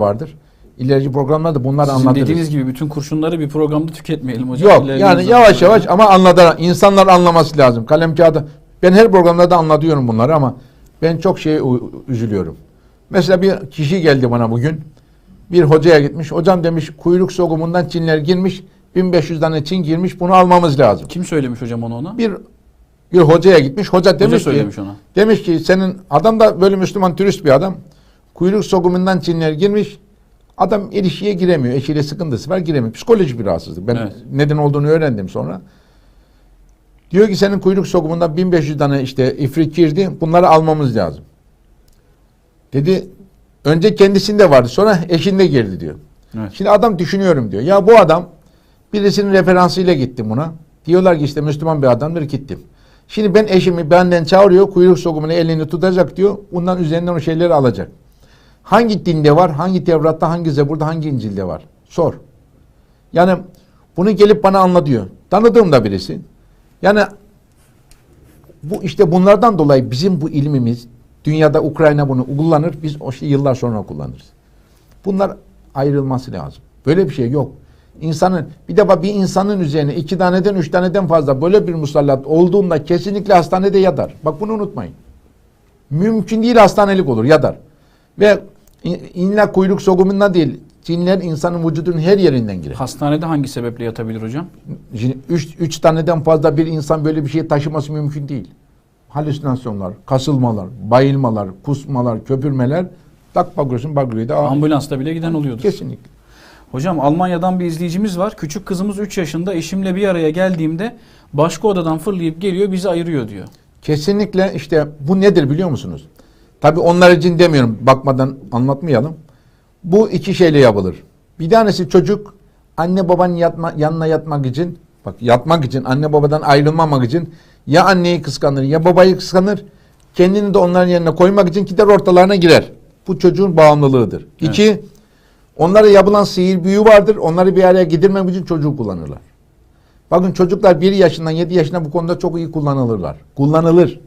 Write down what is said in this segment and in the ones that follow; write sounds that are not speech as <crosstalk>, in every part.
vardır. İlerici programlarda bunlar Sizin anlatırız. dediğiniz gibi bütün kurşunları bir programda tüketmeyelim hocam. Yok İlerleyen yani yavaş zamanlarda- yavaş ama anlatarak insanlar anlaması lazım. Kalem kağıdı. Ben her programda da anlatıyorum bunları ama ben çok şey üzülüyorum. Mesela bir kişi geldi bana bugün. Bir hocaya gitmiş. Hocam demiş kuyruk sokumundan Çinler girmiş. 1500 tane Çin girmiş. Bunu almamız lazım. Kim söylemiş hocam onu ona? Bir bir hocaya gitmiş. Hoca demiş Hoca ki söylemiş ona. demiş ki senin adam da böyle Müslüman turist bir adam. Kuyruk sokumundan Çinler girmiş. Adam ilişkiye giremiyor. Eşiyle sıkıntısı var giremiyor. Psikolojik bir rahatsızlık. Ben Evet. neden olduğunu öğrendim sonra. Diyor ki senin kuyruk sokumundan 1500 tane işte ifrit girdi. Bunları almamız lazım. Dedi önce kendisinde vardı sonra eşinde girdi diyor. Evet. Şimdi adam düşünüyorum diyor. Ya bu adam birisinin referansıyla gittim buna. Diyorlar ki işte Müslüman bir adamdır gittim. Şimdi ben eşimi benden çağırıyor kuyruk sokumunu elini tutacak diyor. Bundan üzerinden o şeyleri alacak. Hangi dinde var? Hangi Tevrat'ta, hangi Zebur'da, hangi İncil'de var? Sor. Yani bunu gelip bana anlatıyor. Tanıdığım da birisi. Yani bu işte bunlardan dolayı bizim bu ilmimiz dünyada Ukrayna bunu kullanır. Biz o şeyi yıllar sonra kullanırız. Bunlar ayrılması lazım. Böyle bir şey yok. İnsanın bir defa bir insanın üzerine iki taneden üç taneden fazla böyle bir musallat olduğunda kesinlikle hastanede yatar. Bak bunu unutmayın. Mümkün değil hastanelik olur yatar. Ve illa kuyruk sokumundan değil. Cinler insanın vücudunun her yerinden girer. Hastanede hangi sebeple yatabilir hocam? Üç, üç taneden fazla bir insan böyle bir şey taşıması mümkün değil. Halüsinasyonlar, kasılmalar, bayılmalar, kusmalar, köpürmeler tak bakıyorsun bakıyor da Ambulansta bile giden oluyordur. kesinlikle. Hocam Almanya'dan bir izleyicimiz var. Küçük kızımız 3 yaşında eşimle bir araya geldiğimde başka odadan fırlayıp geliyor bizi ayırıyor diyor. Kesinlikle işte bu nedir biliyor musunuz? Tabii onlar için demiyorum bakmadan anlatmayalım. Bu iki şeyle yapılır. Bir tanesi çocuk anne babanın yatma, yanına yatmak için bak yatmak için anne babadan ayrılmamak için ya anneyi kıskanır ya babayı kıskanır. Kendini de onların yerine koymak için gider ortalarına girer. Bu çocuğun bağımlılığıdır. Evet. İki, onlara yapılan sihir büyü vardır. Onları bir araya getirmek için çocuğu kullanırlar. Bakın çocuklar 1 yaşından 7 yaşına bu konuda çok iyi kullanılırlar. Kullanılır.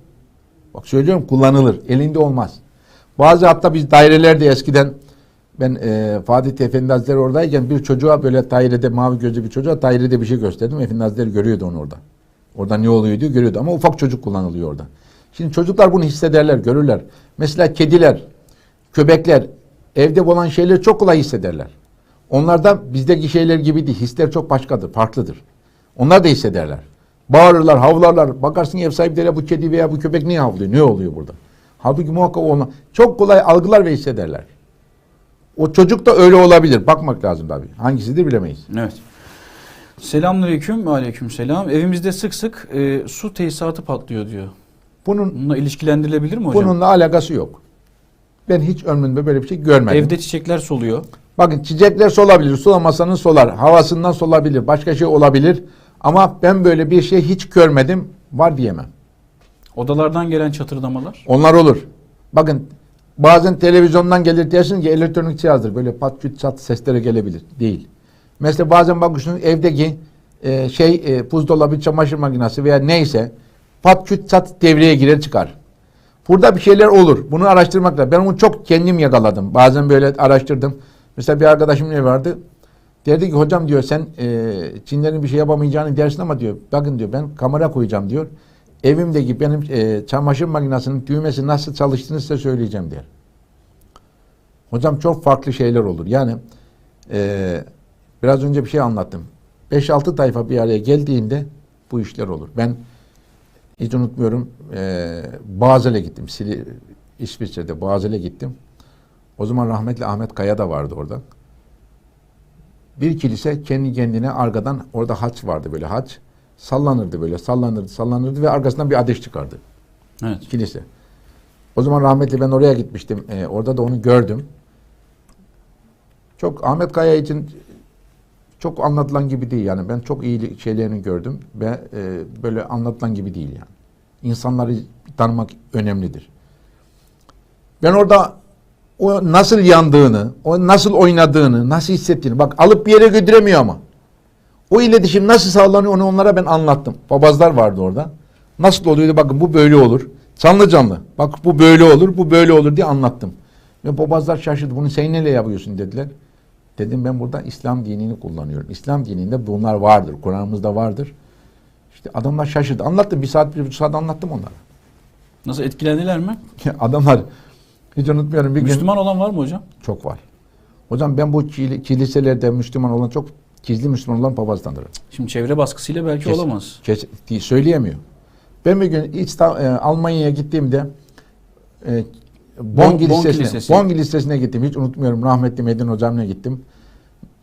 Bak söylüyorum kullanılır. Elinde olmaz. Bazı hatta biz dairelerde eskiden ben e, Fatih Efendi Hazretleri oradayken bir çocuğa böyle dairede mavi gözlü bir çocuğa dairede bir şey gösterdim. Efendi Hazretleri görüyordu onu orada. Orada ne oluyor diyor görüyordu ama ufak çocuk kullanılıyor orada. Şimdi çocuklar bunu hissederler, görürler. Mesela kediler, köpekler evde olan şeyleri çok kolay hissederler. Onlar da bizdeki şeyler gibi değil. Hisler çok başkadır, farklıdır. Onlar da hissederler. Bağırırlar, havlarlar. Bakarsın ev sahipleri bu kedi veya bu köpek niye havlıyor? Ne oluyor burada? Halbuki muhakkak olma. Çok kolay algılar ve hissederler. O çocuk da öyle olabilir. Bakmak lazım tabii. Hangisidir bilemeyiz. Evet. Selamünaleyküm. Aleyküm selam. Evimizde sık sık e, su tesisatı patlıyor diyor. Bunun Bununla ilişkilendirilebilir mi hocam? bununla alakası yok. Ben hiç ömrümde böyle bir şey görmedim. Evde çiçekler soluyor. Bakın çiçekler solabilir. Sulamasanın solar. Havasından solabilir. Başka şey olabilir. Ama ben böyle bir şey hiç görmedim. Var diyemem. Odalardan gelen çatırdamalar. Onlar olur. Bakın bazen televizyondan gelir dersin ki elektronik cihazdır. Böyle pat küt çat sesleri gelebilir. Değil. Mesela bazen bakıyorsunuz evdeki e, şey e, buzdolabı, çamaşır makinesi veya neyse pat küt çat devreye girer çıkar. Burada bir şeyler olur. Bunu araştırmak lazım. Ben onu çok kendim yakaladım. Bazen böyle araştırdım. Mesela bir arkadaşım ne vardı? Derdi ki hocam diyor sen e, Çinlerin bir şey yapamayacağını dersin ama diyor bakın diyor ben kamera koyacağım diyor. Evimdeki benim e, çamaşır makinesinin düğmesi nasıl çalıştığını size söyleyeceğim der. Hocam çok farklı şeyler olur. Yani e, biraz önce bir şey anlattım. 5-6 tayfa bir araya geldiğinde bu işler olur. Ben hiç unutmuyorum e, Bazel'e gittim. Sili, İsviçre'de Bazel'e gittim. O zaman rahmetli Ahmet Kaya da vardı orada. Bir kilise kendi kendine arkadan orada haç vardı böyle haç. Sallanırdı böyle sallanırdı sallanırdı ve arkasından bir ateş çıkardı Evet. kilise. O zaman rahmetli ben oraya gitmiştim. Ee, orada da onu gördüm. Çok Ahmet Kaya için çok anlatılan gibi değil yani. Ben çok iyi şeylerini gördüm ve e, böyle anlatılan gibi değil yani. İnsanları tanımak önemlidir. Ben orada o nasıl yandığını, o nasıl oynadığını, nasıl hissettiğini bak alıp bir yere götüremiyor ama. O iletişim nasıl sağlanıyor onu onlara ben anlattım. Babazlar vardı orada. Nasıl oluyordu bakın bu böyle olur. Canlı canlı. Bak bu böyle olur, bu böyle olur diye anlattım. Ve papazlar şaşırdı. Bunu sen neyle yapıyorsun dediler. Dedim ben burada İslam dinini kullanıyorum. İslam dininde bunlar vardır. Kur'an'ımızda vardır. İşte adamlar şaşırdı. Anlattım. Bir saat, bir buçuk saat anlattım onlara. Nasıl etkilendiler mi? <laughs> adamlar hiç unutmuyorum bir gün. Müslüman olan var mı hocam? Çok var. Hocam ben bu kili- kiliselerde Müslüman olan çok gizli Müslüman olan papaz tanırım. Şimdi çevre baskısıyla belki Kesin. olamaz. Kes- söyleyemiyor. Ben bir gün İsta- e, Almanya'ya gittiğimde e, Bon- Bongi Bongi Lisesi'ne, Lisesi. Bongi Lisesi'ne gittim. Hiç unutmuyorum. Rahmetli Medin hocamla gittim.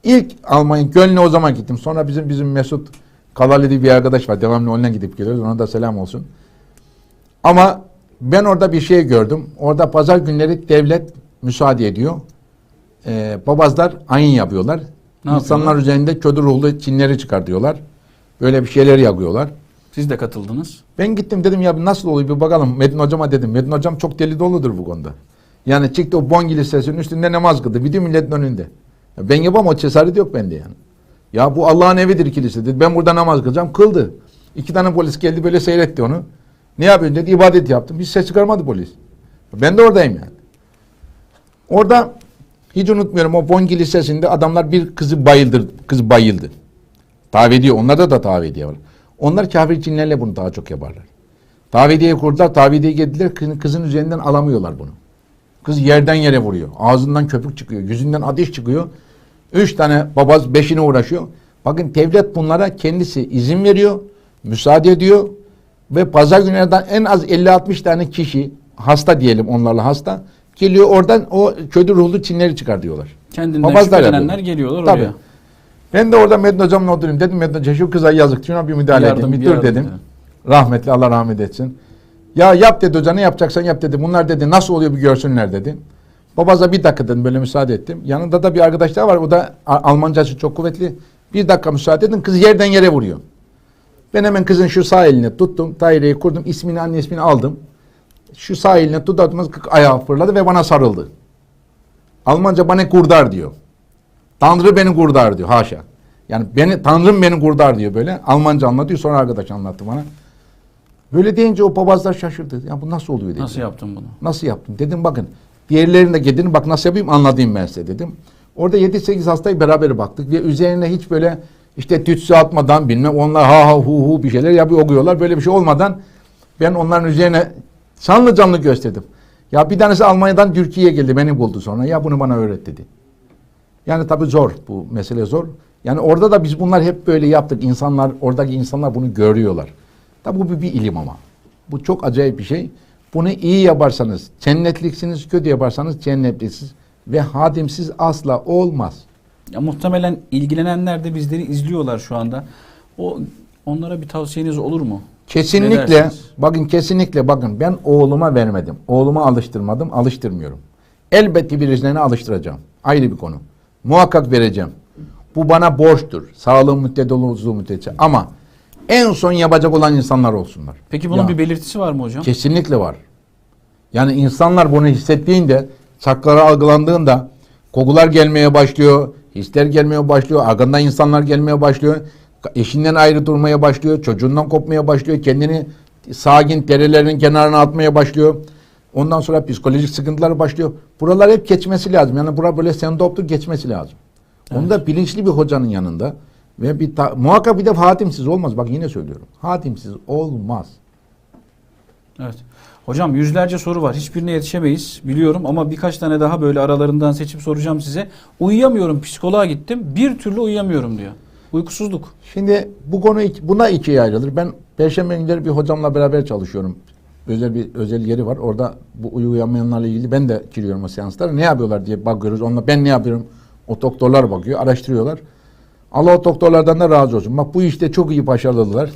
İlk Almanya, Köln'e o zaman gittim. Sonra bizim bizim Mesut Kalalı diye bir arkadaş var. Devamlı onunla gidip geliyoruz. Ona da selam olsun. Ama ben orada bir şey gördüm. Orada pazar günleri devlet müsaade ediyor. Ee, babazlar ayin yapıyorlar. Ne İnsanlar yapıyorlar? üzerinde kötü ruhlu Çinleri çıkartıyorlar. Böyle bir şeyler yakıyorlar. Siz de katıldınız. Ben gittim dedim ya nasıl oluyor bir bakalım. Medin hocama dedim. Medin hocam çok deli doludur bu konuda. Yani çıktı o Bongi Lisesi'nin üstünde namaz kıldı. Bütün milletin önünde. Ya ben yapamam o cesaret yok bende yani. Ya bu Allah'ın evidir kilise dedi. Ben burada namaz kılacağım. Kıldı. İki tane polis geldi böyle seyretti onu. Ne yapıyorsun dedi. ibadet yaptım. Hiç ses çıkarmadı polis. Ben de oradayım yani. Orada hiç unutmuyorum o Bongi Lisesi'nde adamlar bir kızı bayıldı. Kız bayıldı. Tavediye onlarda da tavediye var. Onlar kafir cinlerle bunu daha çok yaparlar. Tavediye kurdular, tavediye geldiler kızın, kızın üzerinden alamıyorlar bunu. Kız yerden yere vuruyor. Ağzından köpük çıkıyor, yüzünden ateş çıkıyor. Üç tane babaz beşine uğraşıyor. Bakın devlet bunlara kendisi izin veriyor, müsaade ediyor ve pazar günlerden en az 50-60 tane kişi hasta diyelim onlarla hasta geliyor oradan o kötü ruhlu Çinleri çıkar diyorlar. Kendinden şüphelenenler geliyorlar Tabii. oraya. Ben de orada Medin hocamla oturayım. Dedim Medin hoca şu kıza yazık. Şuna bir müdahale Yardım, edin. Bir bir dur dedim. edelim. Rahmetli Allah rahmet etsin. Ya yap dedi hoca ne yapacaksan yap dedi. Bunlar dedi nasıl oluyor bir görsünler dedi. Babaza bir dakika dedim böyle müsaade ettim. Yanında da bir arkadaş daha var. O da Almancası çok kuvvetli. Bir dakika müsaade edin. Kız yerden yere vuruyor. Ben hemen kızın şu sağ elini tuttum. Daireyi kurdum. ismini anne ismini aldım. Şu sağ elini tuttuğumuz ayağı fırladı ve bana sarıldı. Almanca bana kurdar diyor. Tanrı beni kurdar diyor. Haşa. Yani beni Tanrım beni kurdar diyor böyle. Almanca anlatıyor. Sonra arkadaş anlattı bana. Böyle deyince o papazlar şaşırdı. Ya bu nasıl oluyor dedi. Nasıl yaptın bunu? Nasıl yaptım? Dedim bakın diğerlerine gidin bak nasıl yapayım anlatayım ben size dedim. Orada 7-8 hastayı beraber baktık ve üzerine hiç böyle işte tütsü atmadan bilmem onlar ha ha hu hu bir şeyler yapıyor okuyorlar. Böyle bir şey olmadan ben onların üzerine canlı canlı gösterdim. Ya bir tanesi Almanya'dan Türkiye'ye geldi beni buldu sonra. Ya bunu bana öğret dedi. Yani tabii zor bu mesele zor. Yani orada da biz bunlar hep böyle yaptık. İnsanlar oradaki insanlar bunu görüyorlar. Tabii bu bir, bir ilim ama. Bu çok acayip bir şey. Bunu iyi yaparsanız cennetliksiniz, kötü yaparsanız cennetliksiniz ve hadimsiz asla olmaz. Ya muhtemelen ilgilenenler de bizleri izliyorlar şu anda. O onlara bir tavsiyeniz olur mu? Kesinlikle bakın kesinlikle bakın ben oğluma vermedim. Oğluma alıştırmadım, alıştırmıyorum. Elbette birilerine alıştıracağım. Ayrı bir konu. Muhakkak vereceğim. Bu bana borçtur. Sağlığım müddetçe olduğu müddetçe. Ama en son yapacak olan insanlar olsunlar. Peki bunun Ya. bir belirtisi var mı hocam? Kesinlikle var. Yani insanlar bunu hissettiğinde, sakları algılandığında kokular gelmeye başlıyor, hisler gelmeye başlıyor, arkandan insanlar gelmeye başlıyor, eşinden ayrı durmaya başlıyor, çocuğundan kopmaya başlıyor, kendini sakin derelerin kenarına atmaya başlıyor. Ondan sonra psikolojik sıkıntılar başlıyor. Buralar hep geçmesi lazım. Yani bura böyle sendoptur geçmesi lazım. Onu da bilinçli bir hocanın yanında ve bir ta- muhakkak bir de hatimsiz olmaz. Bak yine söylüyorum. Hatimsiz olmaz. Evet. Hocam yüzlerce soru var. Hiçbirine yetişemeyiz biliyorum ama birkaç tane daha böyle aralarından seçip soracağım size. Uyuyamıyorum psikoloğa gittim. Bir türlü uyuyamıyorum diyor. Uykusuzluk. Şimdi bu konu buna ikiye ayrılır. Ben Perşembe günleri bir hocamla beraber çalışıyorum. Özel bir özel yeri var. Orada bu uyuyamayanlarla ilgili ben de giriyorum o seanslara. Ne yapıyorlar diye bakıyoruz. Onunla ben ne yapıyorum? O doktorlar bakıyor, araştırıyorlar. Allah o doktorlardan da razı olsun. Bak bu işte çok iyi başarılılar.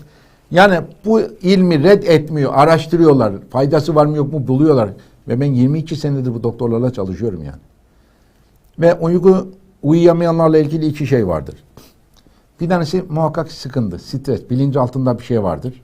Yani bu ilmi red etmiyor, araştırıyorlar. Faydası var mı yok mu buluyorlar. Ve ben 22 senedir bu doktorlarla çalışıyorum yani. Ve uyku uyuyamayanlarla ilgili iki şey vardır. Bir tanesi muhakkak sıkıntı, stres, bilinci altında bir şey vardır.